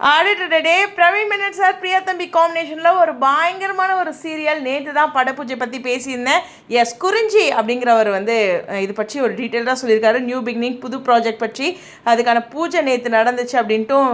ஆடிட்டே Praveen Menon sir Priya தம்பி காம்பினேஷனில் ஒரு பயங்கரமான ஒரு சீரியல் நேற்று தான் படப்பூஜை பற்றி பேசியிருந்தேன். எஸ் குறிஞ்சி அப்படிங்கிறவர் வந்து இது பற்றி ஒரு டீட்டெயிலாக சொல்லியிருக்காரு. நியூ பிகினிங் புது ப்ராஜெக்ட் பற்றி அதுக்கான பூஜை நேற்று நடந்துச்சு அப்படின்ட்டும்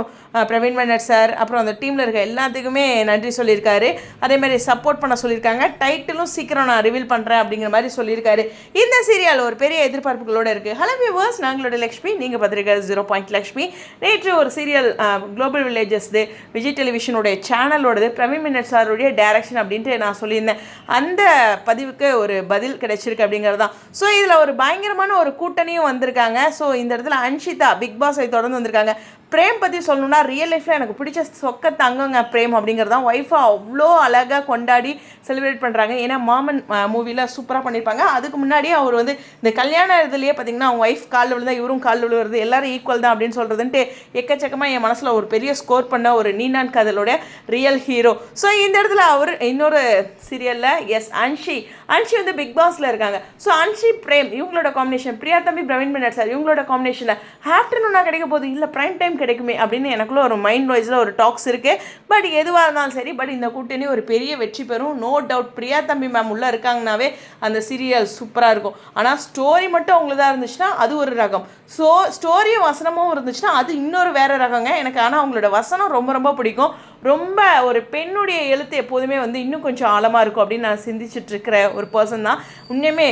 பிரவீன் மேனன் சார் அப்புறம் அந்த டீமில் இருக்க எல்லாத்துக்குமே நன்றி சொல்லியிருக்காரு. அதேமாதிரி சப்போர்ட் பண்ண சொல்லியிருக்காங்க. டைட்டிலும் சீக்கிரம் நான் ரிவீல் பண்ணுறேன் அப்படிங்கிற மாதிரி சொல்லியிருக்காரு. இந்த சீரியல் ஒரு பெரிய எதிர்பார்ப்புகளோட இருக்குது ஹலோ வியூவர்ஸ் நாங்களோட லக்ஷ்மி நீங்கள் பார்த்துருக்காரு ஜீரோ பாயிண்ட் லக்ஷ்மி. நேற்று ஒரு சீரியல் குளோபல் வில்லேஜஸ்து விஜய் டெலிவிஷனுடைய சேனலோடது பிரவீன் சாருடைய டைரக்ஷன் அப்படின்ட்டு நான் சொல்லியிருந்தேன். அந்த பதிவுக்கு ஒரு பதில் கிடைச்சிருக்கு அப்படிங்கிறது தான். ஸோ இதில் ஒரு பயங்கரமான ஒரு கூட்டணியும் வந்திருக்காங்க. ஸோ இந்த இடத்துல அன்ஷிதா பிக் பாஸை தொடர்ந்து வந்திருக்காங்க. பிரேம் பற்றி சொல்லணும்னா ரியல் லைஃப்பில் எனக்கு பிடிச்ச சொக்க தங்கங்க பிரேம் அப்படிங்கிறது தான் ஒய்ஃபை அவ்வளோ அழகாக கொண்டாடி செலிப்ரேட் பண்ணுறாங்க ஏன்னா மாமன் மூவியில் சூப்பராக பண்ணியிருப்பாங்க அதுக்கு முன்னாடி அவர் வந்து இந்த கல்யாண இதுலேயே பார்த்தீங்கன்னா அவங்க ஒய்ஃப் காலில் விழுந்தா இவரும் காலில் விழுவுறது எல்லோரும் ஈக்குவல் தான் அப்படின்னு சொல்கிறதுன்ட்டு எக்கச்சக்கமாக என் மனசில் ஒரு பெரிய ஸ்கோர் பண்ண ஒரு நீனான் கதலோட ரியல் ஹீரோ ஸோ இந்த இடத்துல அவர் இன்னொரு சீரியலில் எஸ் அன்ஷி அன்ஷி வந்து பிக் பாஸில் இருக்காங்க. ஸோ அன்ஷி பிரேம் இவங்களோட காம்பினேஷன் பிரியா தம்பி பிரவீன் மின்னர் சார் இவங்களோட காம்பினேஷனில் ஆஃப்டர்நூனாக கிடைக்க போது இல்லை ப்ரைம் டைம் கிடைக்குமே அப்படின்னு எனக்குள்ள ஒரு மைண்ட் வைஸில் ஒரு டாக்ஸ் இருக்குது பட் எதுவாக இருந்தாலும் சரி பட் இந்த கூட்டணி ஒரு பெரிய வெற்றி பெறும். நோ டவுட் பிரியா தம்பி மேம் உள்ளே இருக்காங்கனாவே அந்த சீரியல் சூப்பராக இருக்கும். ஆனால் ஸ்டோரி மட்டும் அவங்களதாக இருந்துச்சுன்னா அது ஒரு ரகம். ஸோ ஸ்டோரியும் வசனமும் இருந்துச்சுன்னா அது இன்னொரு வேறு ரகங்க. எனக்கு ஆனால் அவங்களோட வசனம் ரொம்ப ரொம்ப பிடிக்கும். ரொம்ப ஒரு பெண்ணுடைய எழுத்து எப்போதுமே வந்து இன்னும் கொஞ்சம் ஆழமாக இருக்கும் அப்படின்னு நான் சிந்திச்சிட்ருக்கிற ஒரு பர்சன் தான். உண்மையுமே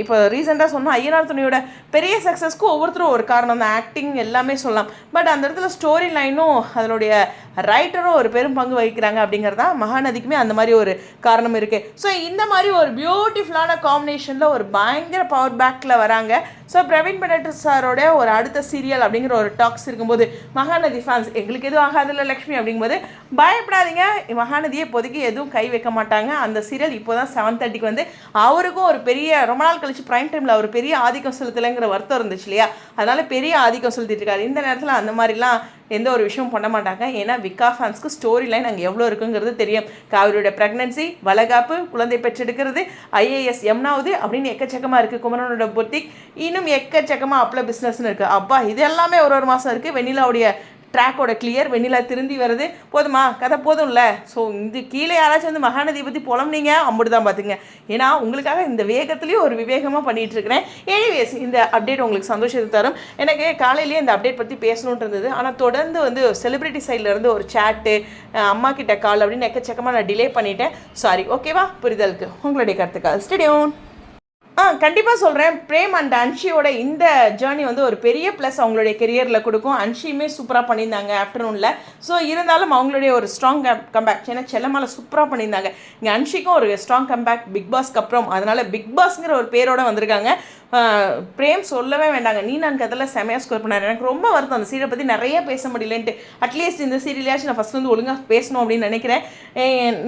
இப்போ ரீசெண்டாக சொன்னால் ஐயனார் துணியோட பெரிய சக்ஸஸ்க்கு ஒவ்வொருத்தரும் ஒரு காரணம் தான். ஆக்டிங் எல்லாமே சொல்லலாம். பட் அந்த இடத்துல ஸ்டோரி லைனும் அதனுடைய ரைட்டரும் ஒரு பெரும் பங்கு வகிக்கிறாங்க அப்படிங்கிறது தான் மகாநதிக்குமே அந்த மாதிரி ஒரு காரணம் இருக்குது ஸோ இந்த மாதிரி ஒரு பியூட்டிஃபுல்லான காம்பினேஷனில் ஒரு பயங்கர பவர் பேக்கில் வராங்க. ஸோ பிரவீன் பெனட் சாரோட ஒரு அடுத்த சீரியல் அப்படிங்கிற ஒரு டாக்ஸ் இருக்கும்போது மகாநதி ஃபேன்ஸ் எங்களுக்கு எதுவும் ஆகாதுல்ல லக்ஷ்மி அப்படிங்கும்போது பயப்படாதீங்க. மகாநதியை இப்போதைக்கு எதுவும் கை வைக்க மாட்டாங்க. அந்த சீரியல் இப்போ தான் செவன் தேர்ட்டிக்கு வந்து அவருக்கும் ஒரு பெரிய ரொம்ப நாள் கழிச்சு ப்ரைம் டைமில் அவர் பெரிய ஆதிக்கம் செலுத்தலைங்கிற வருத்தம் இருந்துச்சு இல்லையா? அதனால பெரிய ஆதிக்கம் செலுத்திட்டு இருக்காரு. இந்த நேரத்தில் அந்த மாதிரிலாம் எந்த ஒரு விஷயமும் பண்ண மாட்டாங்க. ஏன்னா விக்கா ஃபேன்ஸ்க்கு ஸ்டோரி லைன் அங்கே எவ்வளோ இருக்குங்கிறது தெரியும். காவிரியோட ப்ரெக்னன்சி வளகாப்பு குழந்தை பெற்றெடுக்கிறது ஐஏஎஸ் எம்னாவது அப்படின்னு எக்கச்சக்கமாக இருக்குது குமரனோட பொட்டிக் இன்னும் எக்கச்சக்கமாக அப்பள பிஸ்னஸ்னு இருக்குது அப்பா இது எல்லாமே ஒரு ஒரு மாதம் இருக்குது வெண்ணிலாவுடைய ட்ராக்கோட கிளியர் வெண்ணிலா திருந்தி வருது. போதுமா? கதை போதும்ல? ஸோ இந்த கீழே யாராச்சும் வந்து மகாநதியை பற்றி புலம்புனீங்க? அப்படி தான் பார்த்துங்க ஏன்னா உங்களுக்காக இந்த வேகத்துலேயும் ஒரு விவேகமாக பண்ணிகிட்ருக்கிறேன் எனிவேஸ் இந்த அப்டேட் உங்களுக்கு சந்தோஷத்தை தரும். எனக்கு காலையிலேயே இந்த அப்டேட் பற்றி பேசணுன்ட்டு இருந்தது. ஆனால் தொடர்ந்து வந்து செலிபிரிட்டி சைடில் இருந்து ஒரு சேட்டு அம்மா கிட்ட கால் அப்படின்னு எக்கச்சக்கமாக நான் டிலே பண்ணிட்டேன். சாரி ஓகேவா புரிதலுக்கு. உங்களுடைய கருத்துக்கள். ஸ்டேடியோன் கண்டிப்பாக சொல்கிறேன் பிரேம் அண்ட் அன்ஷியோட இந்த ஜேர்னி வந்து ஒரு பெரிய ப்ளஸ் அவங்களுடைய கெரியரில் கொடுக்கும். அன்ஷியுமே சூப்பராக பண்ணியிருந்தாங்க ஆஃப்டர்நூனில் ஸோ இருந்தாலும் அவங்களுடைய ஒரு ஸ்ட்ராங் கம்பேக் ஏன்னா செல்லமால சூப்பராக பண்ணியிருந்தாங்க. இங்கே அன்ஷிக்கும் ஒரு ஸ்ட்ராங் கம்பேக் பிக் பாஸ்க்கு அப்புறம். அதனால் பிக் பாஸ்ங்கிற ஒரு பேரோட வந்திருக்காங்க. பிரேம் சொல்லவே வேண்டாங்க. நீ நான் கதில் செமையாக ஸ்கோர் பண்ணார். எனக்கு ரொம்ப வருத்தம் அந்த சீரியலை பற்றி நிறைய பேச முடியலன்ட்டு. அட்லீஸ்ட் இந்த சீரியலாச்சும் நான் ஃபஸ்ட் வந்து ஒழுங்காக பேசணும் அப்படின்னு நினைக்கிறேன்.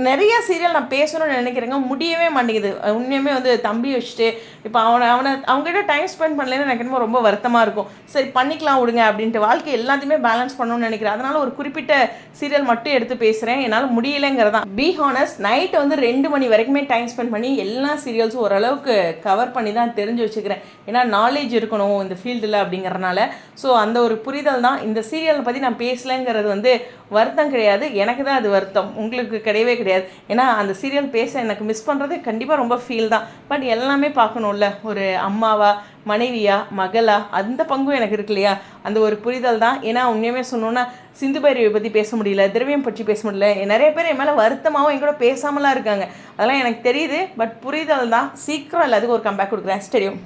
நிறைய சீரியல் நான் பேசணும்னு நினைக்கிறேங்க. முடியவே மாட்டேங்குது. உண்மையுமே வந்து தம்பி வச்சுட்டு இப்போ அவனை அவனை அவங்ககிட்ட டைம் ஸ்பெண்ட் பண்ணலன்னு எனக்கு என்னமோ ரொம்ப வருத்தமாக இருக்கும். சரி பண்ணிக்கலாம் விடுங்க அப்படின்ட்டு. வாழ்க்கை எல்லாத்தையுமே பேலன்ஸ் பண்ணணும்னு நினைக்கிறேன். அதனால் ஒரு குறிப்பிட்ட சீரியல் மட்டும் எடுத்து பேசுகிறேன் என்னால் முடியலைங்கிறதான். பி ஹானஸ்ட் நைட் வந்து ரெண்டு மணி வரைக்குமே டைம் ஸ்பெண்ட் பண்ணி எல்லா சீரியல்ஸும் ஓரளவுக்கு கவர் பண்ணி தான் தெரிஞ்சு வச்சுக்கிறேன். ஏன்னா நாலேஜ் இருக்கணும் இந்த ஃபீல்டில் அப்படிங்கிறனால. ஸோ அந்த ஒரு புரிதல் தான். இந்த சீரியலை பற்றி நான் பேசலைங்கிறது வந்து வருத்தம் கிடையாது. எனக்கு தான் அது வருத்தம். உங்களுக்கு கிடையவே கிடையாது. ஏன்னா அந்த சீரியல் பேச எனக்கு மிஸ் பண்ணுறது கண்டிப்பாக ரொம்ப ஃபீல் தான். பட் எல்லாமே பார்க்கணும்ல. ஒரு அம்மாவா மனைவியா மகளா அந்த பங்கும் எனக்கு இருக்கு இல்லையா? அந்த ஒரு புரிதல் தான். ஏன்னா உண்மையுமே சொன்னோன்னா சிந்து பைரவியை பற்றி பேச முடியல திரவியம் பற்றி பேச முடியல. நிறைய பேர் என் மேலே வருத்தமாகவும் என் கூட பேசாமலாம் இருக்காங்க. அதெல்லாம் எனக்கு தெரியுது. பட் புரிதல் தான். சீக்கிரம் எல்லாத்துக்கும் ஒரு கம்பேக் கொடுக்குறேன். ஸ்டெடியம்